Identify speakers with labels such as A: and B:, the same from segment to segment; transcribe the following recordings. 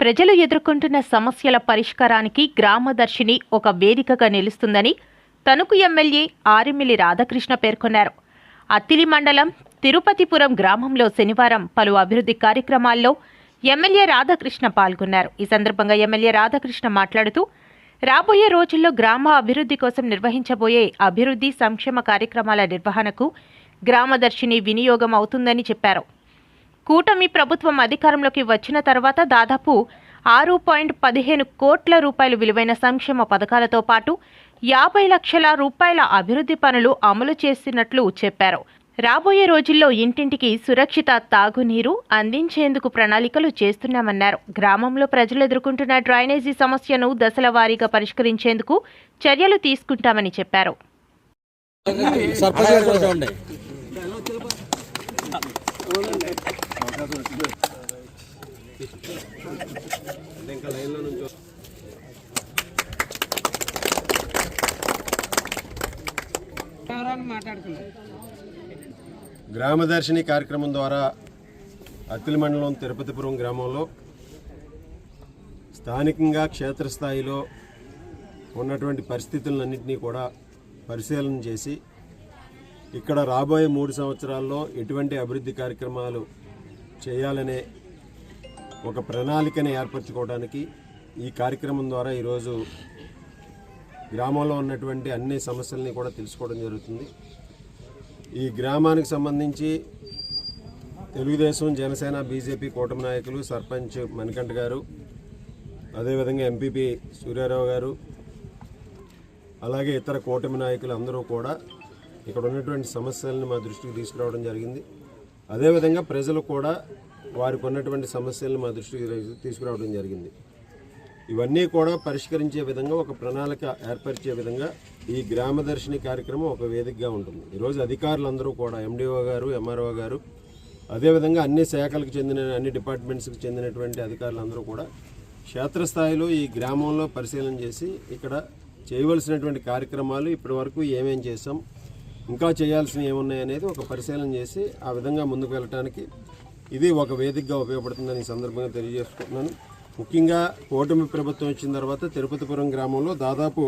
A: ప్రజలు ఎదుర్కొంటున్న సమస్యల పరిష్కారానికి గ్రామదర్శిని ఒక వేదికగా నిలుస్తుందని తణుకు ఎమ్మెల్యే ఆరిమిల్లి రాధాకృష్ణ పేర్కొన్నారు. అత్తిలి మండలం తిరుపతిపురం గ్రామంలో శనివారం పలు అభివృద్ధి కార్యక్రమాల్లో ఎమ్మెల్యే రాధాకృష్ణ పాల్గొన్నారు. ఈ సందర్భంగా ఎమ్మెల్యే రాధాకృష్ణ మాట్లాడుతూ రాబోయే రోజుల్లో గ్రామ అభివృద్ధి కోసం నిర్వహించబోయే అభివృద్ధి సంక్షేమ కార్యక్రమాల నిర్వహణకు గ్రామదర్శిని వినియోగం అవుతుందని చెప్పారు. కూటమి ప్రభుత్వం అధికారంలోకి వచ్చిన తర్వాత దాదాపు ఆరు పాయింట్ పదిహేను కోట్ల రూపాయలు విలువైన సంక్షేమ పథకాలతో పాటు యాభై లక్షల రూపాయల అభివృద్ధి పనులు అమలు చేస్తున్నట్లు చెప్పారు. రాబోయే రోజుల్లో ఇంటింటికి సురక్షిత తాగునీరు అందించేందుకు ప్రణాళికలు చేస్తున్నామన్నారు. గ్రామంలో ప్రజలు ఎదుర్కొంటున్న డ్రైనేజీ సమస్యను దశల వారీగా పరిష్కరించేందుకు చర్యలు తీసుకుంటామని చెప్పారు.
B: సర్పంచ్ గారు కొంచెం
C: గ్రామదర్శిని కార్యక్రమం ద్వారా అత్తిలి మండలం తిరుపతిపురం గ్రామంలో స్థానికంగా క్షేత్రస్థాయిలో ఉన్నటువంటి పరిస్థితులన్నింటినీ కూడా పరిశీలన చేసి ఇక్కడ రాబోయే మూడు సంవత్సరాల్లో ఎటువంటి అభివృద్ధి కార్యక్రమాలు చేయాలనే ఒక ప్రణాళికని ఏర్పరచుకోవడానికి ఈ కార్యక్రమం ద్వారా ఈరోజు గ్రామంలో ఉన్నటువంటి అన్ని సమస్యల్ని కూడా తెలుసుకోవడం జరుగుతుంది. ఈ గ్రామానికి సంబంధించి తెలుగుదేశం జనసేన బీజేపీ కూటమి నాయకులు సర్పంచ్ మణికంఠ గారు అదేవిధంగా ఎంపీపీ సూర్యారావు గారు అలాగే ఇతర కూటమి నాయకులు అందరూ కూడా ఇక్కడ ఉన్నటువంటి సమస్యలను మా దృష్టికి తీసుకురావడం జరిగింది. అదేవిధంగా ప్రజలు కూడా వారికి ఉన్నటువంటి సమస్యలను మా దృష్టికి తీసుకురావడం జరిగింది. ఇవన్నీ కూడా పరిష్కరించే విధంగా ఒక ప్రణాళిక ఏర్పరిచే విధంగా ఈ గ్రామదర్శిని కార్యక్రమం ఒక వేదికగా ఉంటుంది. ఈరోజు అధికారులందరూ కూడా ఎండిఓ గారు ఎంఆర్ఓ గారు అదేవిధంగా అన్ని శాఖలకు చెందిన అన్ని డిపార్ట్మెంట్స్కి చెందినటువంటి అధికారులందరూ కూడా క్షేత్రస్థాయిలో ఈ గ్రామంలో పరిశీలన చేసి ఇక్కడ చేయవలసినటువంటి కార్యక్రమాలు ఇప్పటి వరకు ఏమేం చేసాం ఇంకా చేయాల్సినవి ఏమున్నాయి అనేది ఒక పరిశీలన చేసి ఆ విధంగా ముందుకు వెళ్ళటానికి ఇది ఒక వేదికగా ఉపయోగపడుతుందని ఈ సందర్భంగా తెలియజేసుకుంటున్నాను. ముఖ్యంగా కూటమి ప్రభుత్వం వచ్చిన తర్వాత తిరుపతిపురం గ్రామంలో దాదాపు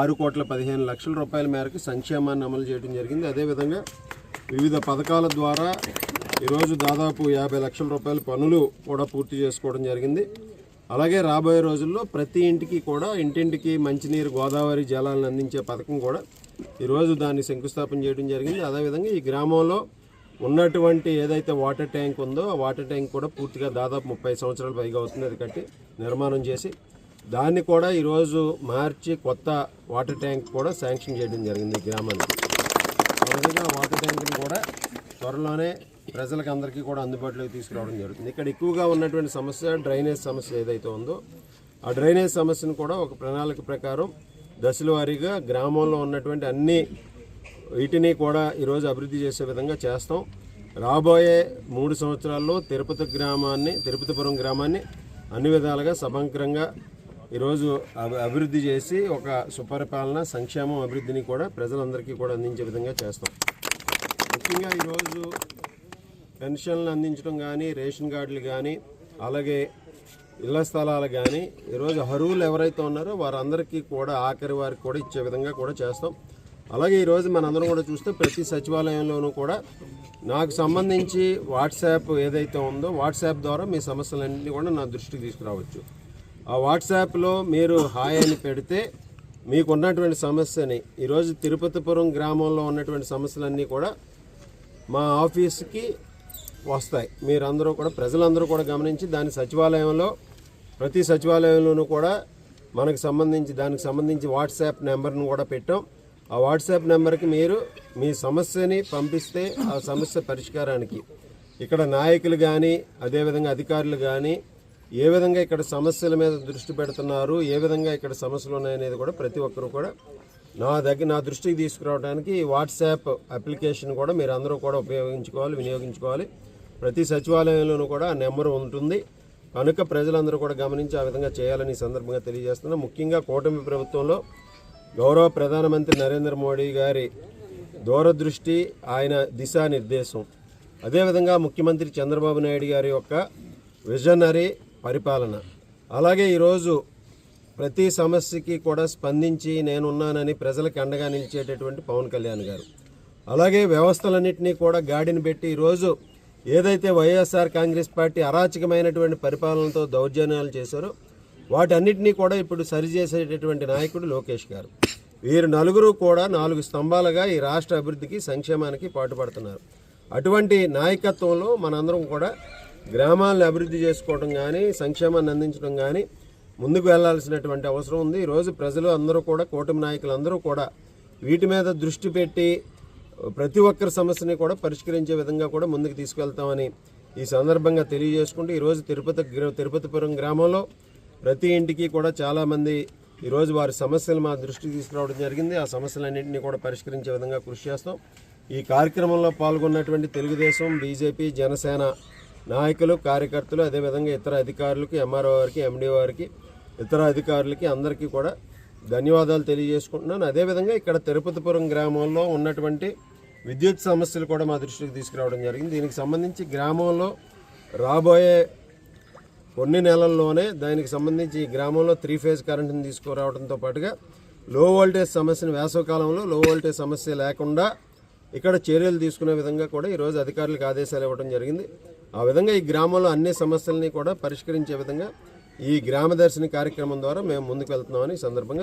C: ఆరు కోట్ల పదిహేను లక్షల రూపాయల మేరకు సంక్షేమాన్ని అమలు చేయడం జరిగింది. అదేవిధంగా వివిధ పథకాల ద్వారా ఈరోజు దాదాపు యాభై లక్షల రూపాయల పనులు కూడా పూర్తి చేసుకోవడం జరిగింది. అలాగే రాబోయే రోజుల్లో ప్రతి ఇంటికి కూడా ఇంటింటికి మంచినీరు గోదావరి జలాలను అందించే పథకం కూడా ఈరోజు దాన్ని శంకుస్థాపన చేయడం జరిగింది. అదేవిధంగా ఈ గ్రామంలో ఉన్నటువంటి ఏదైతే వాటర్ ట్యాంక్ ఉందో ఆ వాటర్ ట్యాంక్ కూడా పూర్తిగా దాదాపు ముప్పై సంవత్సరాలు పైగా అవుతుంది. అది కట్టి నిర్మాణం చేసి దాన్ని కూడా ఈరోజు మార్చి కొత్త వాటర్ ట్యాంక్ కూడా శాంక్షన్ చేయడం జరిగింది ఈ గ్రామానికి. ఆ వాటర్ ట్యాంక్ని కూడా త్వరలోనే ప్రజలకు అందరికీ కూడా అందుబాటులోకి తీసుకురావడం జరుగుతుంది. ఇక్కడ ఎక్కువగా ఉన్నటువంటి సమస్య డ్రైనేజ్ సమస్య ఏదైతే ఉందో ఆ డ్రైనేజ్ సమస్యను కూడా ఒక ప్రణాళిక ప్రకారం దశల వారీగా గ్రామంలో ఉన్నటువంటి అన్ని వీటిని కూడా ఈరోజు అభివృద్ధి చేసే విధంగా చేస్తాం. రాబోయే మూడు సంవత్సరాల్లో తిరుపతి గ్రామాన్ని తిరుపతిపురం గ్రామాన్ని అన్ని విధాలుగా సమగ్రంగా ఈరోజు అభివృద్ధి చేసి ఒక సుపరిపాలన సంక్షేమం అభివృద్ధిని కూడా ప్రజలందరికీ కూడా అందించే విధంగా చేస్తాం. ముఖ్యంగా ఈరోజు పెన్షన్లు అందించడం కానీ రేషన్ కార్డులు కానీ అలాగే ఇళ్ళ స్థలాలు కానీ ఈరోజు అర్హులు ఎవరైతే ఉన్నారో వారందరికీ కూడా ఆఖరి వారికి కూడా ఇచ్చే విధంగా కూడా చేస్తాం. అలాగే ఈరోజు మనందరం కూడా చూస్తే ప్రతి సచివాలయంలోనూ కూడా నాకు సంబంధించి వాట్సాప్ ఏదైతే ఉందో వాట్సాప్ ద్వారా మీ సమస్యలన్నీ కూడా నా దృష్టికి తీసుకురావచ్చు. ఆ వాట్సాప్లో మీరు హాయ్ అని పెడితే మీకు ఉన్నటువంటి సమస్యని ఈరోజు తిరుపతిపురం గ్రామంలో ఉన్నటువంటి సమస్యలన్నీ కూడా మా ఆఫీస్కి వస్తాయి. మీరందరూ కూడా ప్రజలందరూ కూడా గమనించి దాని సచివాలయంలో ప్రతి సచివాలయంలోనూ కూడా మనకు సంబంధించి దానికి సంబంధించి వాట్సాప్ నెంబర్ను కూడా పెట్టాం. ఆ వాట్సాప్ నెంబర్కి మీరు మీ సమస్యని పంపిస్తే ఆ సమస్య పరిష్కారానికి ఇక్కడ నాయకులు కానీ అదేవిధంగా అధికారులు కానీ ఏ విధంగా ఇక్కడ సమస్యల మీద దృష్టి పెడుతున్నారు ఏ విధంగా ఇక్కడ సమస్యలు ఉన్నాయనేది కూడా ప్రతి ఒక్కరు కూడా నా దగ్గర నా దృష్టికి తీసుకురావడానికి వాట్సాప్ అప్లికేషన్ కూడా మీరు అందరూ కూడా ఉపయోగించుకోవాలి వినియోగించుకోవాలి. ప్రతి సచివాలయంలోనూ కూడా ఆ నెంబర్ ఉంటుంది. కనుక ప్రజలందరూ కూడా గమనించి ఆ విధంగా చేయాలని సందర్భంగా తెలియజేస్తున్నాం. ముఖ్యంగా కూటమి ప్రభుత్వంలో గౌరవ ప్రధానమంత్రి నరేంద్ర మోడీ గారి దూరదృష్టి ఆయన దిశానిర్దేశం. అదేవిధంగా ముఖ్యమంత్రి చంద్రబాబు నాయుడు గారి యొక్క విజనరీ పరిపాలన. అలాగే ఈరోజు ప్రతి సమస్యకి కూడా స్పందించి నేనున్నానని ప్రజలకు అండగా నిలిచేటటువంటి పవన్ కళ్యాణ్ గారు. అలాగే వ్యవస్థలన్నింటినీ కూడా గాడిని పెట్టి ఈరోజు ఏదైతే వైఎస్ఆర్ కాంగ్రెస్ పార్టీ అరాచకమైనటువంటి పరిపాలనతో దౌర్జన్యాలు చేశారో వాటన్నిటినీ కూడా ఇప్పుడు సరిచేసేటటువంటి నాయకుడు లోకేష్ గారు. వీరు నలుగురు కూడా నాలుగు స్తంభాలుగా ఈ రాష్ట్ర అభివృద్ధికి సంక్షేమానికి పాటుపడుతున్నారు. అటువంటి నాయకత్వంలో మనందరం కూడా గ్రామాలను అభివృద్ధి చేసుకోవడం కానీ సంక్షేమాన్ని అందించడం కానీ ముందుకు వెళ్ళాల్సినటువంటి అవసరం ఉంది. ఈరోజు ప్రజలు అందరూ కూడా కూటమి నాయకులు అందరూ కూడా వీటి మీద దృష్టి పెట్టి ప్రతి ఒక్కరి సమస్యని కూడా పరిష్కరించే విధంగా కూడా ముందుకు తీసుకెళ్తామని ఈ సందర్భంగా తెలియజేసుకుంటూ ఈరోజు తిరుపతి తిరుపతిపురం గ్రామంలో ప్రతి ఇంటికి కూడా చాలామంది ఈరోజు వారి సమస్యలు మా దృష్టికి తీసుకురావడం జరిగింది. ఆ సమస్యలన్నింటినీ కూడా పరిష్కరించే విధంగా కృషి చేస్తాం. ఈ కార్యక్రమంలో పాల్గొన్నటువంటి తెలుగుదేశం బీజేపీ జనసేన నాయకులు కార్యకర్తలు అదేవిధంగా ఇతర అధికారులకి ఎంఆర్ఓ వారికి ఎండీ వారికి ఇతర అధికారులకి అందరికీ కూడా ధన్యవాదాలు తెలియజేసుకుంటున్నాను. అదేవిధంగా ఇక్కడ తిరుపతిపురం గ్రామంలో ఉన్నటువంటి విద్యుత్ సమస్యలు కూడా మా దృష్టికి తీసుకురావడం జరిగింది. దీనికి సంబంధించి గ్రామంలో రాబోయే కొన్ని నెలల్లోనే దానికి సంబంధించి ఈ గ్రామంలో త్రీ ఫేజ్ కరెంటుని తీసుకురావడంతో పాటుగా లో వోల్టేజ్ సమస్యను వేసవకాలంలో లో వోల్టేజ్ సమస్య లేకుండా ఇక్కడ చర్యలు తీసుకునే విధంగా కూడా ఈరోజు అధికారులకు ఆదేశాలు ఇవ్వడం జరిగింది. ఆ విధంగా ఈ గ్రామంలో అన్ని సమస్యల్ని కూడా పరిష్కరించే విధంగా ఈ గ్రామ దర్శిని కార్యక్రమం ద్వారా మేము ముందుకు వెళ్తున్నామని ఈ సందర్భంగా